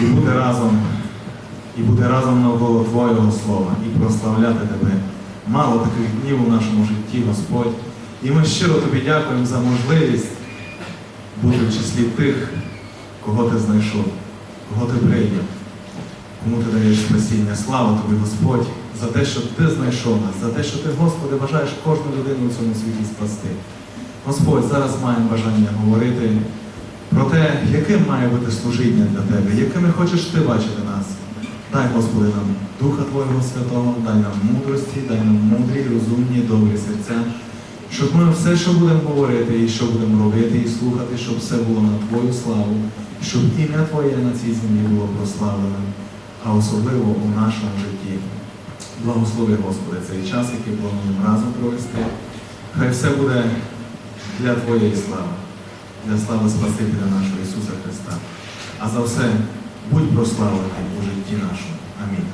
і бути разом, і бути разом навколо Твоєго Слова, і прославляти Тебе. Мало таких днів у нашому житті, Господь. І ми щиро тобі дякуємо за можливість бути в числі тих, кого ти знайшов, кого ти прийняв, кому ти даєш спасіння. Слава тобі, Господь, за те, що ти знайшов нас, за те, що ти, Господи, бажаєш кожну людину у цьому світі спасти. Господь, зараз маємо бажання говорити про те, яким має бути служіння для Тебе, якими хочеш Ти бачити нас. Дай, Господи, нам Духа Твого Святого, дай нам мудрості, дай нам мудрі, розумні, добрі серця, щоб ми все, що будемо говорити, і що будемо робити, і слухати, щоб все було на Твою славу, щоб ім'я Твоє на цій землі було прославлене, а особливо у нашому житті. Благослови, Господи, цей час, який плануємо разом провести. Хай все буде для Твоєї слави, для слави Спасителя нашого Ісуса Христа. А за все будь прославлений у житті нашому. Амінь.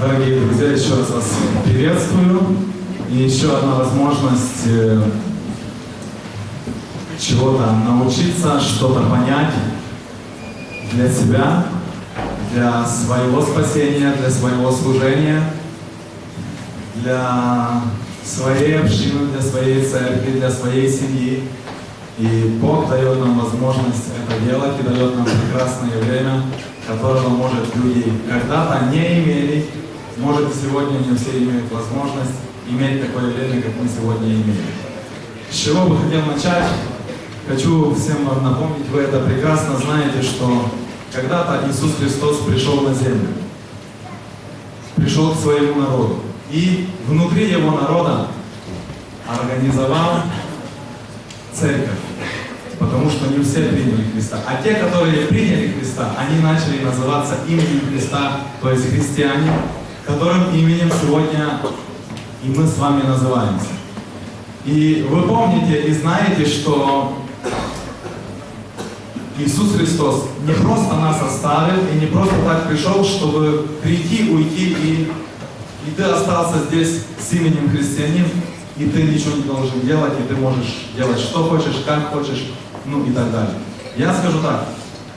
Дорогие друзья, еще раз вас приветствую. И еще одна возможность э, чего-то научиться, что-то понять для себя, для своего спасения, для своего служения, для своей общины, для своей церкви, для своей семьи. И Бог дает нам возможность это делать и дает нам прекрасное время, которого, может, люди когда-то не имели, может, сегодня не все имеют возможность иметь такое время, как мы сегодня имеем. С чего бы хотел начать? Хочу всем вам напомнить, вы это прекрасно знаете, что когда-то Иисус Христос пришел на землю, пришел к своему народу. И внутри его народа организовал церковь. Потому что не все приняли Христа. А те, которые приняли Христа, они начали называться именем Христа, то есть христиане, которым именем сегодня и мы с вами называемся. И вы помните и знаете, что Иисус Христос не просто нас оставил и не просто так пришел, чтобы прийти, уйти и, и ты остался здесь с именем христианин, и ты ничего не должен делать, и ты можешь делать что хочешь, как хочешь, ну и так далее. Я скажу так,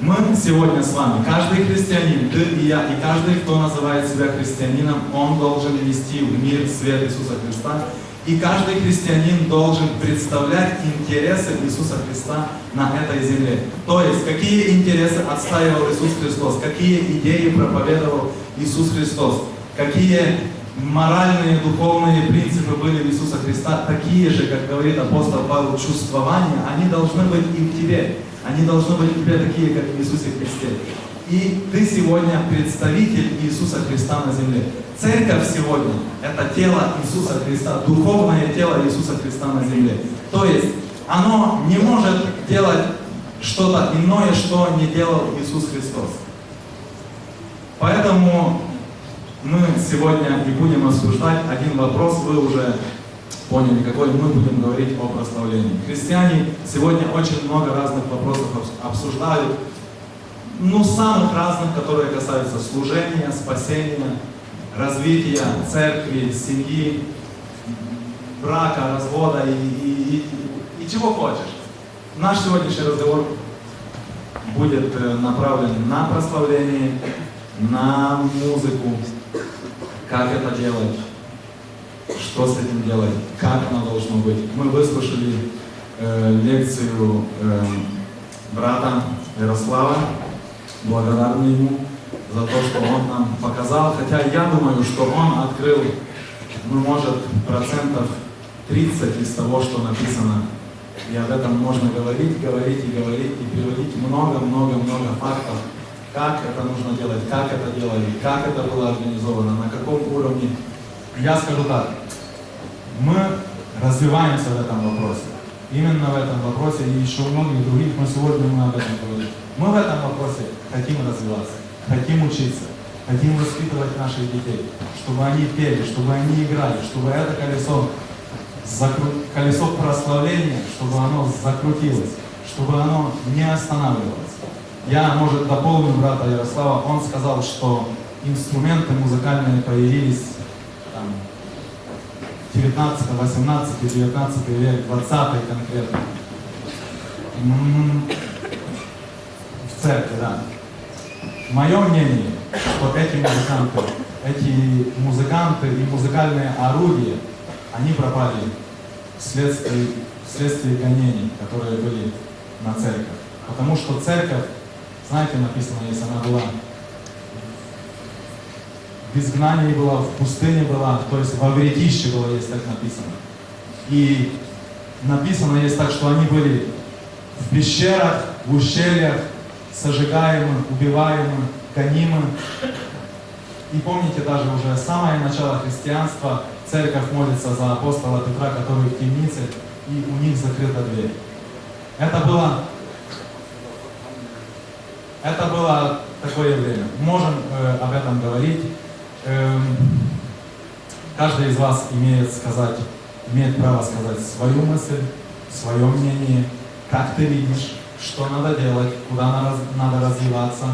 мы сегодня с вами, каждый христианин, ты и я, и каждый, кто называет себя христианином, он должен нести в мир свет Иисуса Христа. И каждый христианин должен представлять интересы Иисуса Христа на этой земле. То есть, какие интересы отстаивал Иисус Христос, какие идеи проповедовал Иисус Христос, какие моральные, духовные принципы были в Иисуса Христа, такие же, как говорит апостол Павел, чувствования, они должны быть и в тебе. Они должны быть у тебя такие, как в Иисусе Христе. И ты сегодня представитель Иисуса Христа на земле. Церковь сегодня – это тело Иисуса Христа, духовное тело Иисуса Христа на земле. То есть оно не может делать что-то иное, что не делал Иисус Христос. Поэтому мы сегодня и будем обсуждать один вопрос, вы уже поняли, какой мы будем говорить о прославлении. Христиане сегодня очень много разных вопросов обсуждают, ну, самых разных, которые касаются служения, спасения, развития церкви, семьи, брака, развода и, и, и, и чего хочешь. Наш сегодняшний разговор будет э, направлен на прославление, на музыку, как это делать, что с этим делать, как оно должно быть. Мы выслушали э, лекцию э, брата Ярослава, благодарны ему за то, что он нам показал. Хотя я думаю, что он открыл, ну, может, процентов 30 из того, что написано. И об этом можно говорить, говорить и говорить, и приводить много-много-много фактов, как это нужно делать, как это делали, как это было организовано, на каком уровне. Я скажу так, мы развиваемся в этом вопросе. Именно в этом вопросе и еще многих других, но сегодня мы об этом говорим. Мы в этом вопросе хотим развиваться, хотим учиться, хотим воспитывать наших детей, чтобы они пели, чтобы они играли, чтобы это колесо, закру... колесо прославления, чтобы оно закрутилось, чтобы оно не останавливалось. Я, может, дополню брата Ярослава, он сказал, что инструменты музыкальные появились там, 19, 18, 19 век, 20 конкретно. М, В церкви, да. Мое мнение, что эти музыканты, эти музыканты и музыкальные орудия, они пропали вследствие, вследствие гонений, которые были на церковь. Потому что церковь, знаете, написано, если она была в изгнании была, в пустыне была, то есть во вретище было, есть так написано. И написано есть так, что они были в пещерах, в ущельях, сожигаемы, убиваемы, гонимы. И помните даже уже самое начало христианства, церковь молится за апостола Петра, который в темнице, и у них закрыта дверь. Это было, это было такое время. Можем э, об этом говорить. Эм, каждый из вас имеет сказать, имеет право сказать свою мысль, свое мнение, как ты видишь, что надо делать, куда надо, надо развиваться,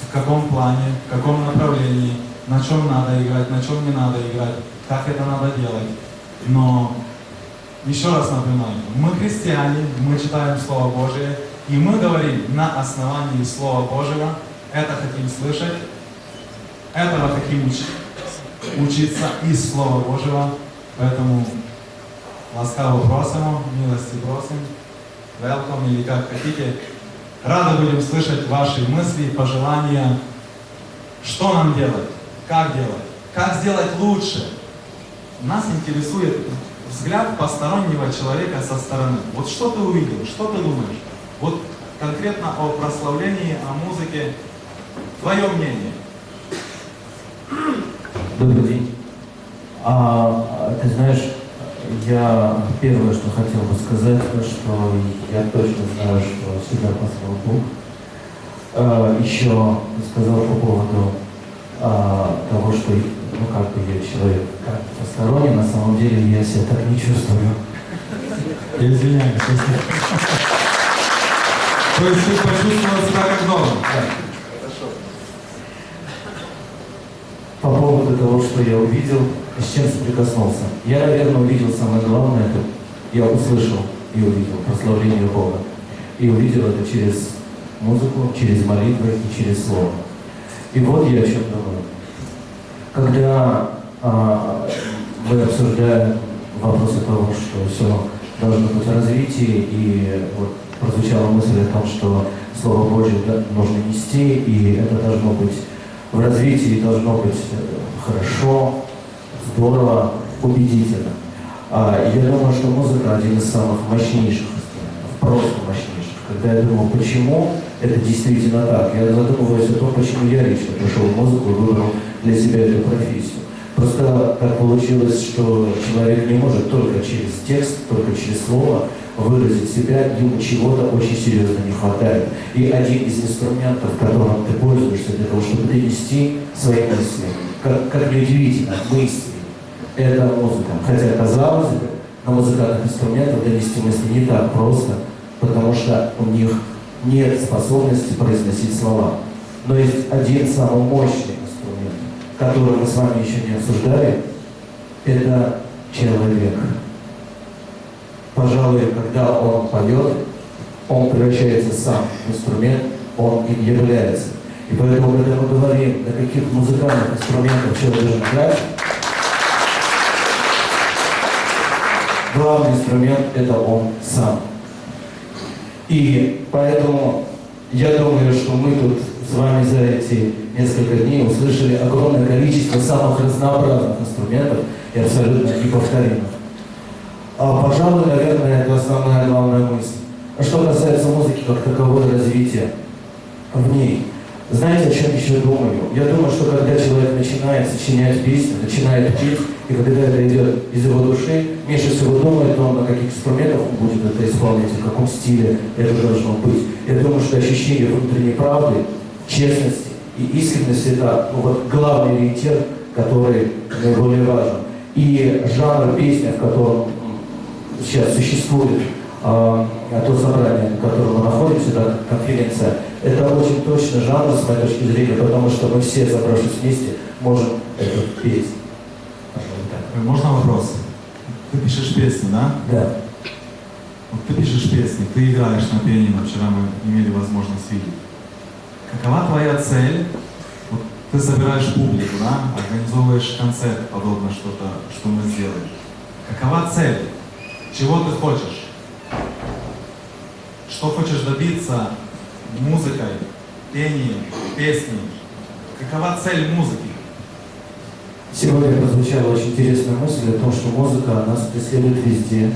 в каком плане, в каком направлении, на чем надо играть, на чем не надо играть, как это надо делать. Но еще раз напоминаю, мы христиане, мы читаем Слово Божие, и мы говорим на основании Слова Божьего, это хотим слышать, этого хотим уч- учиться из Слова Божьего, поэтому ласкаво просимо, милости просим, welcome или как хотите. Рады будем слышать ваши мысли, пожелания, что нам делать, как делать, как сделать лучше. Нас интересует взгляд постороннего человека со стороны. Вот что ты увидел, что ты думаешь? Вот конкретно о прославлении, о музыке, твое мнение. Добрый день. А, ты знаешь, я первое, что хотел бы сказать, что я точно знаю, что всегда послал Бог. А, еще сказал по поводу а, того, что ну как бы я человек как посторонний, на самом деле я себя так не чувствую. Извиняюсь. То почувствовал себя как дома? По поводу того, что я увидел, с чем соприкоснулся. Я, наверное, увидел самое главное, это я услышал и увидел прославление Бога. И увидел это через музыку, через молитвы и через слово. И вот я о чем думаю. Когда а, мы обсуждаем вопросы того, что все должно быть в развитии, и вот прозвучала мысль о том, что Слово Божье нужно нести, и это должно быть в развитии, должно быть э, хорошо, здорово, убедительно. А, я думаю, что музыка один из самых мощнейших инструментов, просто мощнейших. Когда я думал, почему это действительно так, я задумываюсь о том, почему я лично пришел в музыку и выбрал для себя эту профессию. Просто так получилось, что человек не может только через текст, только через слово выразить себя, ему чего-то очень серьезно не хватает. И один из инструментов, которым ты пользуешься для того, чтобы донести свои мысли, как, как ни удивительно, мысли, это музыка. Хотя, казалось бы, на музыкальных инструментах донести мысли не так просто, потому что у них нет способности произносить слова. Но есть один самый мощный инструмент, который мы с вами еще не обсуждали, это человек. Пожалуй, когда он поет, он превращается сам в инструмент, он им является. И поэтому, когда мы говорим, на каких музыкальных инструментах человек должен играть, главный инструмент – это он сам. И поэтому я думаю, что мы тут с вами за эти несколько дней услышали огромное количество самых разнообразных инструментов и абсолютно неповторимых. А, пожалуй, наверное, это основная главная мысль. А что касается музыки как таковой развития в ней, знаете, о чем еще думаю? Я думаю, что когда человек начинает сочинять песни, начинает петь, и когда это идет из его души, меньше всего думает он, на каких инструментах он будет это исполнять, в каком стиле это должно быть. Я думаю, что ощущение внутренней правды, честности и искренности – это ну, вот, главный ориентир, который наиболее важен. И жанр песни, в котором сейчас существует а, то собрание, в котором мы находимся, да, конференция, это очень точно жанр, с моей точки зрения, потому что мы все, собравшись вместе, можем это петь. Пожалуй, так. Можно вопрос? Ты пишешь песни, да? Да. Вот ты пишешь песни, ты играешь на пианино, вчера мы имели возможность видеть. Какова твоя цель? Вот ты собираешь публику, да? Организовываешь концерт, подобно что-то, что мы сделали. Какова цель? Чего ты хочешь? Что хочешь добиться музыкой, пением, песней? Какова цель музыки? Сегодня прозвучала очень интересная мысль о том, что музыка нас преследует везде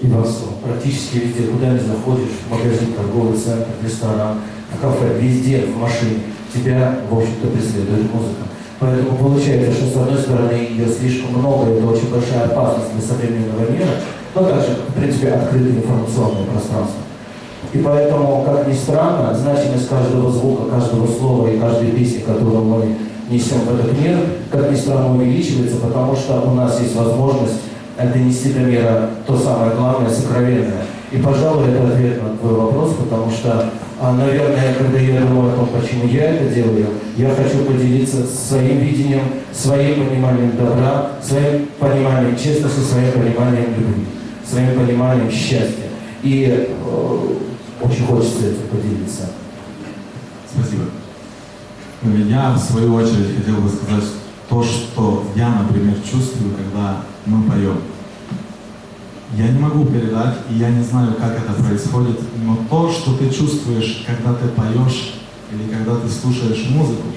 и во всем. Практически везде, куда ни заходишь, в магазин, торговый центр, ресторан, в кафе, везде, в машине, тебя, в общем-то, преследует музыка. Поэтому получается, что с одной стороны ее слишком много, это очень большая опасность для современного мира, но также, в принципе, открытое информационное пространство. И поэтому, как ни странно, значимость каждого звука, каждого слова и каждой песни, которую мы несем в этот мир, как ни странно, увеличивается, потому что у нас есть возможность донести до мира то самое главное, сокровенное. И, пожалуй, это ответ на твой вопрос, потому что, а, наверное, когда я думаю о том, почему я это делаю, я хочу поделиться своим видением, своим пониманием добра, своим пониманием честности, своим пониманием любви, своим пониманием счастья. И э, очень хочется этим поделиться. Спасибо. Я, в свою очередь, хотел бы сказать то, что я, например, чувствую, когда мы поем. Я не могу передать, и я не знаю, как это происходит, но то, что ты чувствуешь, когда ты поешь или когда ты слушаешь музыку,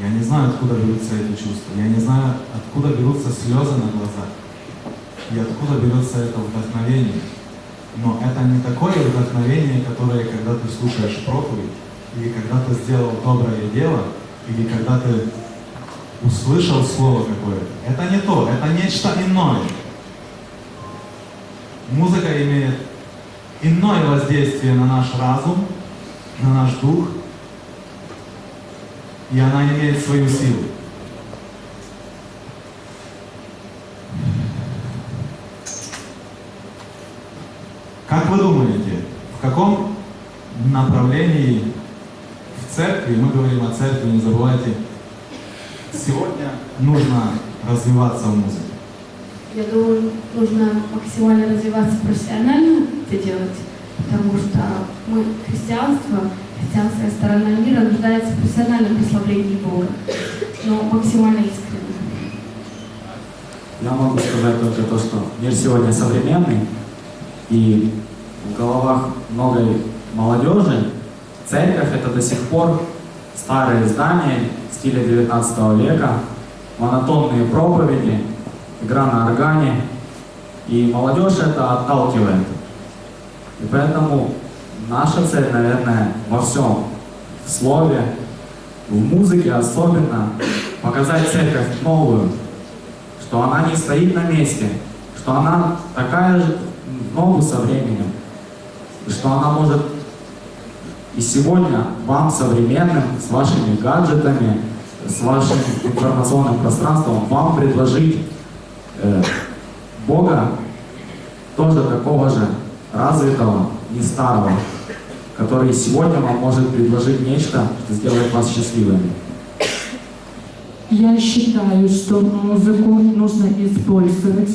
я не знаю, откуда берутся эти чувства. Я не знаю, откуда берутся слезы на глазах. И откуда берется это вдохновение. Но это не такое вдохновение, которое, когда ты слушаешь проповедь, или когда ты сделал доброе дело, или когда ты услышал слово какое-то. Это не то, это нечто иное. Музыка имеет иное воздействие на наш разум, на наш дух, и она имеет свою силу. Как вы думаете, в каком направлении в церкви, мы говорим о церкви, не забывайте, сегодня нужно развиваться в музыке? Я думаю, нужно максимально развиваться профессионально это делать, потому что мы, христианство, христианская сторона мира нуждается в профессиональном прославлении Бога, но максимально искренне. Я могу сказать только то, что мир сегодня современный, и в головах многой молодежи церковь это до сих пор старые здания стиля 19 века, монотонные проповеди, игра на органе, и молодежь это отталкивает. И поэтому наша цель, наверное, во всем, в слове, в музыке особенно, показать церковь новую, что она не стоит на месте, что она такая же ногу со временем, что она может и сегодня вам, современным, с вашими гаджетами, с вашим информационным пространством, вам предложить э, Бога тоже такого же развитого, не старого, который сегодня вам может предложить нечто, что сделает вас счастливыми. Я считаю, что музыку нужно использовать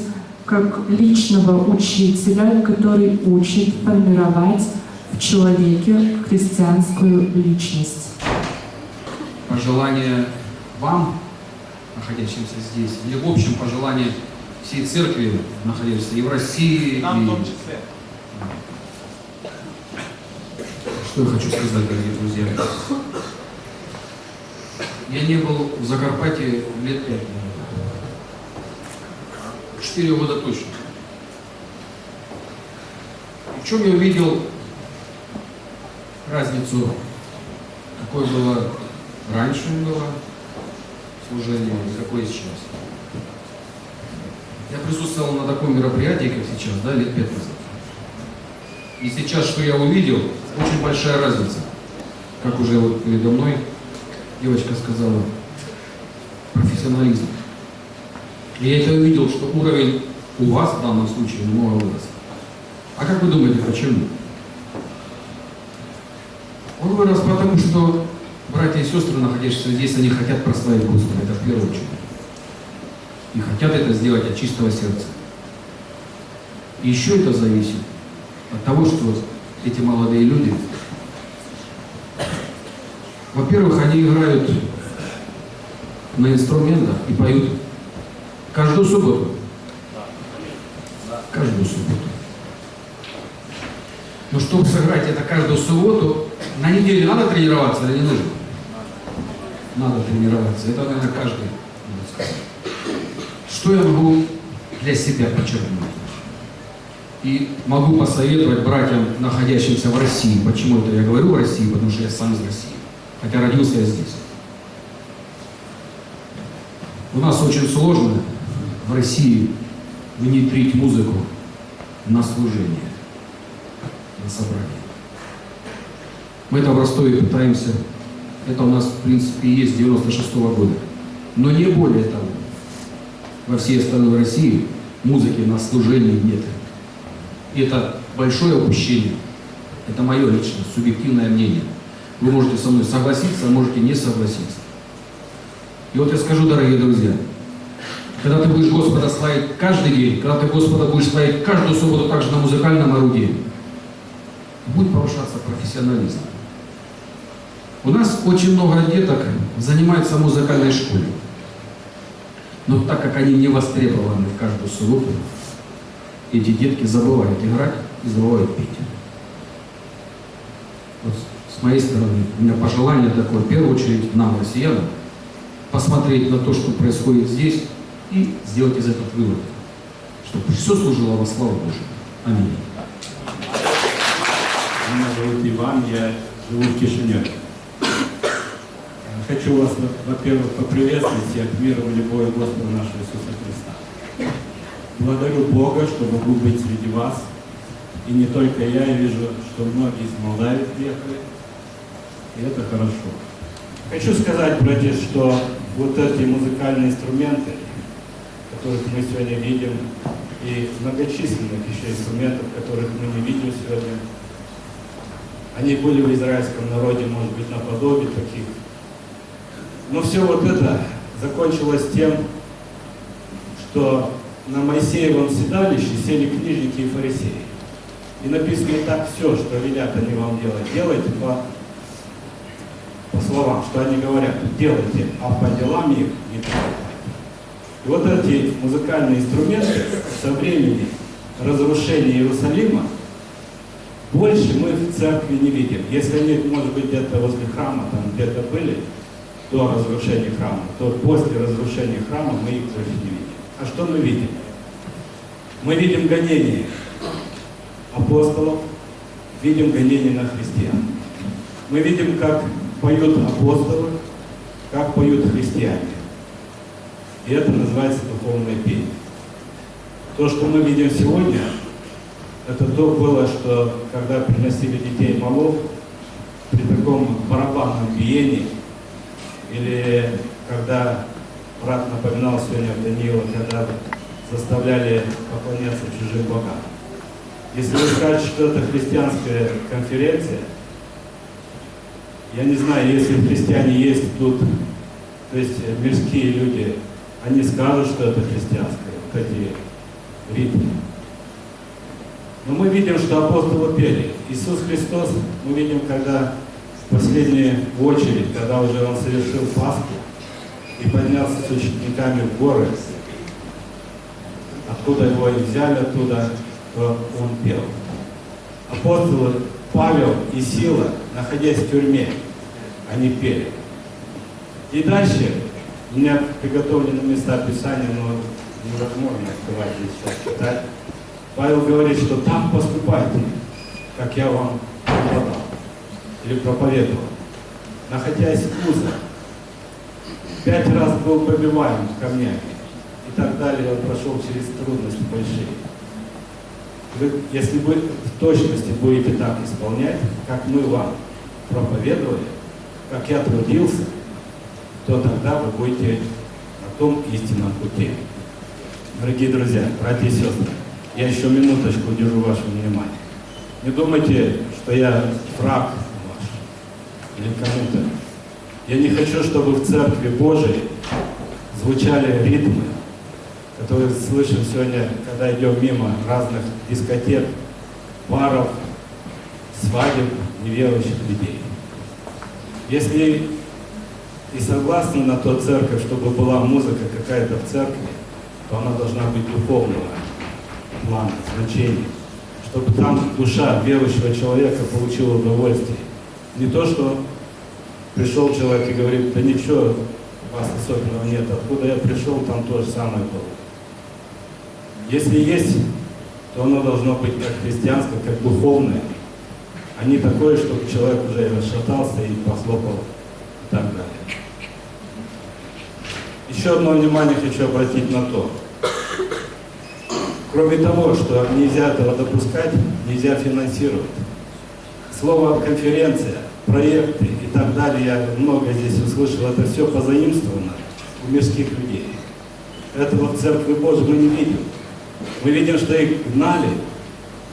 как личного учителя, который учит формировать в человеке христианскую личность. пожелание вам, находящимся здесь, или в общем пожелание всей церкви, находящейся и в России, и... числе. Что я хочу сказать, дорогие друзья? Я не был в Закарпатье лет пять. наверное. Четыре года точно. В чем я увидел разницу, какой было раньше было служение и какое сейчас. Я присутствовал на таком мероприятии, как сейчас, да, лет пять назад. И сейчас, что я увидел, очень большая разница. Как уже вот передо мной девочка сказала, профессионализм. И я это увидел, что уровень у вас в данном случае намного вырос. А как вы думаете, почему? Он вырос потому, что братья и сестры, находящиеся здесь, они хотят прославить Господа, это в первую очередь. И хотят это сделать от чистого сердца. И еще это зависит от того, что эти молодые люди, во-первых, они играют на инструментах и поют каждую субботу. Каждую субботу. Но чтобы сыграть это каждую субботу, на неделю надо тренироваться или не нужно? Надо тренироваться. Это, наверное, каждый может сказать. Что я могу для себя подчеркнуть? И могу посоветовать братьям, находящимся в России. Почему это я говорю в России? Потому что я сам из России. Хотя родился я здесь. У нас очень сложно в России внедрить музыку на служение, на собрание. Мы это в Ростове пытаемся. Это у нас, в принципе, есть с 96 -го года. Но не более того. Во всей остальной России музыки на служении нет. И это большое упущение. Это мое личное, субъективное мнение. Вы можете со мной согласиться, а можете не согласиться. И вот я скажу, дорогие друзья, когда ты будешь Господа славить каждый день, когда ты Господа будешь славить каждую субботу также на музыкальном орудии, будет повышаться профессионализм. У нас очень много деток занимаются в музыкальной школе. Но так как они не востребованы в каждую субботу, эти детки забывают играть и забывают петь. Вот с моей стороны, у меня пожелание такое, в первую очередь нам, россиянам, посмотреть на то, что происходит здесь, и сделать из этого вывод, чтобы все служило во славу Божию. Аминь. Меня зовут Иван, я живу в Кишиневе. Хочу вас, во- во-первых, поприветствовать всех миром любовью Господа нашего Иисуса Христа. Благодарю Бога, что могу быть среди вас. И не только я, я вижу, что многие из Молдавии приехали. И это хорошо. Хочу сказать, братья, что вот эти музыкальные инструменты, которых мы сегодня видим, и многочисленных еще инструментов, которых мы не видим сегодня, они были в израильском народе, может быть, наподобие таких. Но все вот это закончилось тем, что на Моисеевом седалище сели книжники и фарисеи. И написано и так все, что велят они вам делать. Делайте по, по словам, что они говорят, делайте, а по делам их не поступайте. Вот эти музыкальные инструменты со времени разрушения Иерусалима больше мы в церкви не видим. Если они, может быть, где-то возле храма, там где-то были до разрушения храма, то после разрушения храма мы их больше не видим. А что мы видим? Мы видим гонение апостолов, видим гонение на христиан. Мы видим, как поют апостолы, как поют христиане. И это называется духовное пение. То, что мы видим сегодня, это то было, что когда приносили детей малов, при таком барабанном биении, или когда брат напоминал сегодня Даниила, когда заставляли поклоняться чужим богам. Если вы скажете, что это христианская конференция, я не знаю, если христиане есть тут, то есть мирские люди, они скажут, что это христианское, вот эти ритмы. Но мы видим, что апостолы пели. Иисус Христос, мы видим, когда в последнюю очередь, когда уже Он совершил Пасху и поднялся с учениками в горы, откуда его и взяли оттуда, то Он пел. Апостолы Павел и Сила, находясь в тюрьме, они пели. И дальше у меня приготовлены места Писания, но невозможно открывать здесь сейчас читать. Павел говорит, что там поступайте, как я вам преподал или проповедовал. Находясь в узах, пять раз был побиваем камнями и так далее, он прошел через трудности большие. Вы, если вы в точности будете так исполнять, как мы вам проповедовали, как я трудился, то тогда вы будете на том истинном пути. Дорогие друзья, братья и сестры, я еще минуточку удержу ваше внимание. Не думайте, что я враг ваш. или кому-то. Я не хочу, чтобы в Церкви Божией звучали ритмы, которые слышим сегодня, когда идем мимо разных дискотек, баров, свадеб неверующих людей. Если и согласны на то церковь, чтобы была музыка какая-то в церкви, то она должна быть духовного плана, значения. Чтобы там душа верующего человека получила удовольствие. Не то, что пришел человек и говорит, да ничего, вас особенного нет. Откуда я пришел, там то же самое было. Если есть, то оно должно быть как христианское, как духовное, а не такое, чтобы человек уже расшатался и похлопал и так далее. Еще одно внимание хочу обратить на то. Кроме того, что нельзя этого допускать, нельзя финансировать. Слово конференция, проекты и так далее, я много здесь услышал, это все позаимствовано у мирских людей. Этого в Церкви Божьей мы не видим. Мы видим, что их гнали,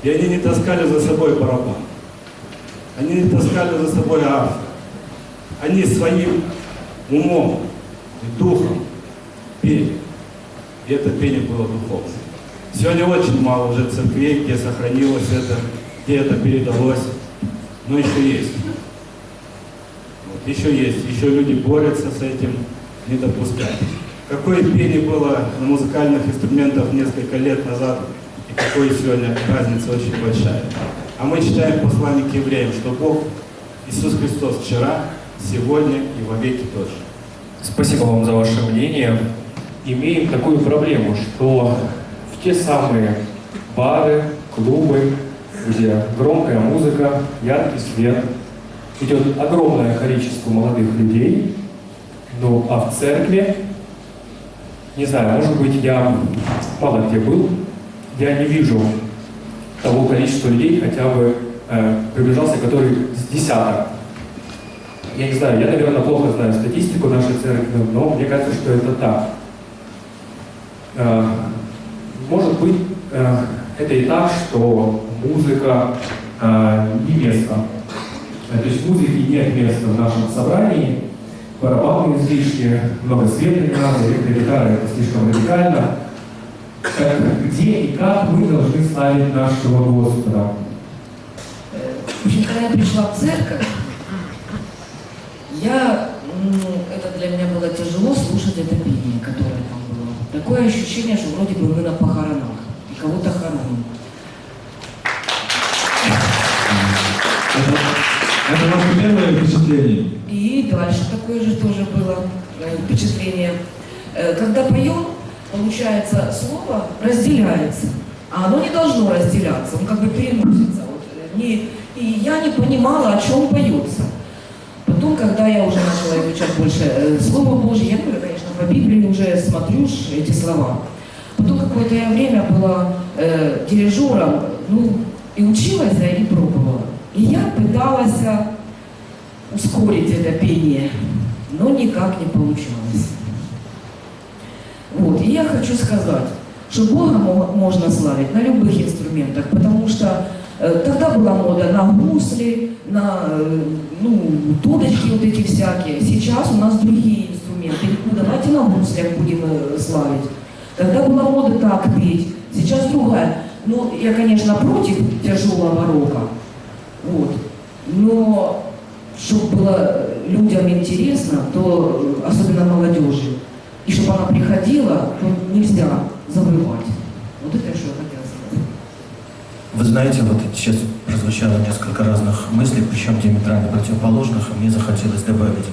и они не таскали за собой барабан. Они не таскали за собой арфы. Они своим умом и духом пели. И это пение было духовное. Сегодня очень мало уже церквей, где сохранилось это, где это передалось. Но еще есть. Вот, еще есть. Еще люди борются с этим, не допускать. Какое пение было на музыкальных инструментах несколько лет назад, и какой сегодня разница очень большая. А мы читаем послание к евреям, что Бог, Иисус Христос вчера, сегодня и во веки тоже. Спасибо вам за ваше мнение. Имеем такую проблему, что в те самые бары, клубы, где громкая музыка, яркий свет, идет огромное количество молодых людей, ну а в церкви, не знаю, может быть, я мало где был, я не вижу того количества людей, хотя бы э, приближался, который с десяток. Я не знаю, я, наверное, плохо знаю статистику нашей церкви, но мне кажется, что это так. Э, Может быть, э, это и так, что музыка э, не место. То есть музыки нет места в нашем собрании, барабаны излишни, много света не надо, электрогитара это слишком радикально. Где и как мы должны славить нашего Господа? В общем, когда я пришла в церковь, я, ну, это для меня было тяжело слушать это пение, которое. Такое ощущение, что вроде бы мы на похоронах, и кого-то хороним. Это, это ваше первое впечатление? И дальше такое же тоже было э, впечатление. Э, Когда поем, получается, слово разделяется, а оно не должно разделяться, он как бы переносится. Вот, э, не- и я не понимала, о чем поется. Потом, когда я уже начала изучать больше э, Слово Божье, я, конечно, по Библии уже смотрю эти слова. Потом какое-то я время была э, дирижером, ну, и училась, я и пробовала. И я пыталась э, ускорить это пение, но никак не получалось. Вот, и я хочу сказать, что Бога мо- можно славить на любых инструментах, потому что тогда была мода на гусли, на э, ну, дудочки вот эти всякие. Сейчас у нас другие инструменты. Ну, давайте на гуслях будем э, славить. Тогда была мода так петь, сейчас другая. Ну, я, конечно, против тяжелого рока, вот. но чтобы было людям интересно, то э, особенно молодежи, и чтобы она приходила, то нельзя забывать. Вот это что. Вы знаете, вот сейчас прозвучало несколько разных мыслей, причем диаметрально противоположных, и мне захотелось добавить.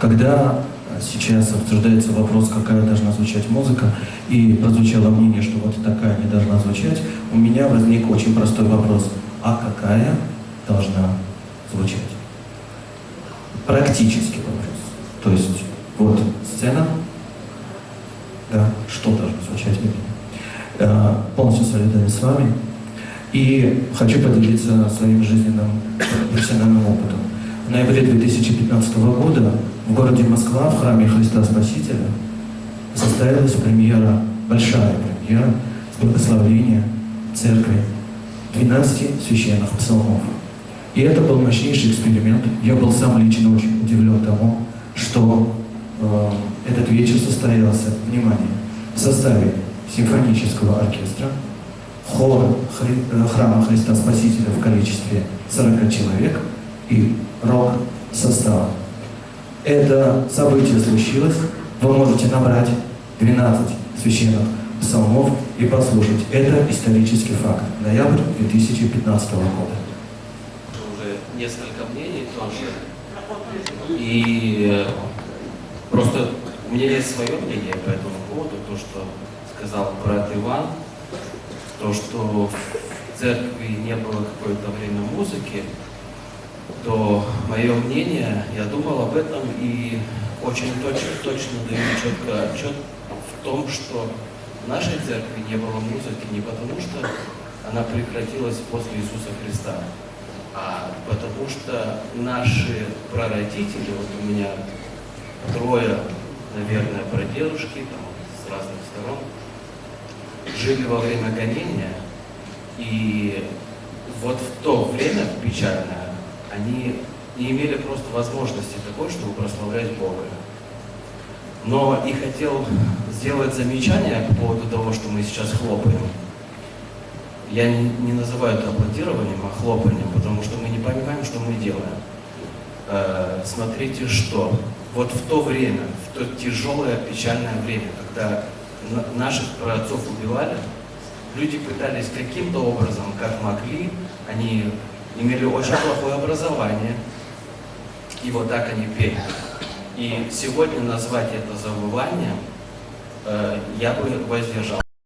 Когда сейчас обсуждается вопрос, какая должна звучать музыка, и прозвучало мнение, что вот такая не должна звучать, у меня возник очень простой вопрос. А какая должна звучать? Практический вопрос. То есть, вот сцена, да, что должно звучать в? Э, Полностью солидарен с вами. И хочу поделиться своим жизненным профессиональным опытом. В ноябре 2015 года в городе Москва в храме Христа Спасителя состоялась премьера, большая премьера с благословения церкви 12 священных псалмов. И это был мощнейший эксперимент. Я был сам лично очень удивлен тому, что э, этот вечер состоялся, внимание, в составе симфонического оркестра, хора Хри- э, храма Христа Спасителя в количестве 40 человек и рок-состава. Это событие случилось. Вы можете набрать 12 священных псалмов и послушать. Это исторический факт. Ноябрь 2015 года. уже несколько мнений тоже. И э, просто у меня есть свое мнение по этому поводу, то, что сказал брат Иван, то, что в церкви не было какое-то время музыки, то мое мнение, я думал об этом и очень точно, точно даю четко отчет в том, что в нашей церкви не было музыки не потому, что она прекратилась после Иисуса Христа, а потому что наши прародители, вот у меня трое, наверное, прадедушки там, с разных сторон, жили во время гонения, и вот в то время печальное они не имели просто возможности такой, чтобы прославлять Бога. Но и хотел сделать замечание по поводу того, что мы сейчас хлопаем. Я не, называю это аплодированием, а хлопанием, потому что мы не понимаем, что мы делаем. Э, смотрите, что вот в то время, в то тяжелое, печальное время, когда наших праотцов убивали, люди пытались каким-то образом, как могли, они имели очень плохое образование, и вот так они пели. И сегодня назвать это забыванием э, я бы воздержал.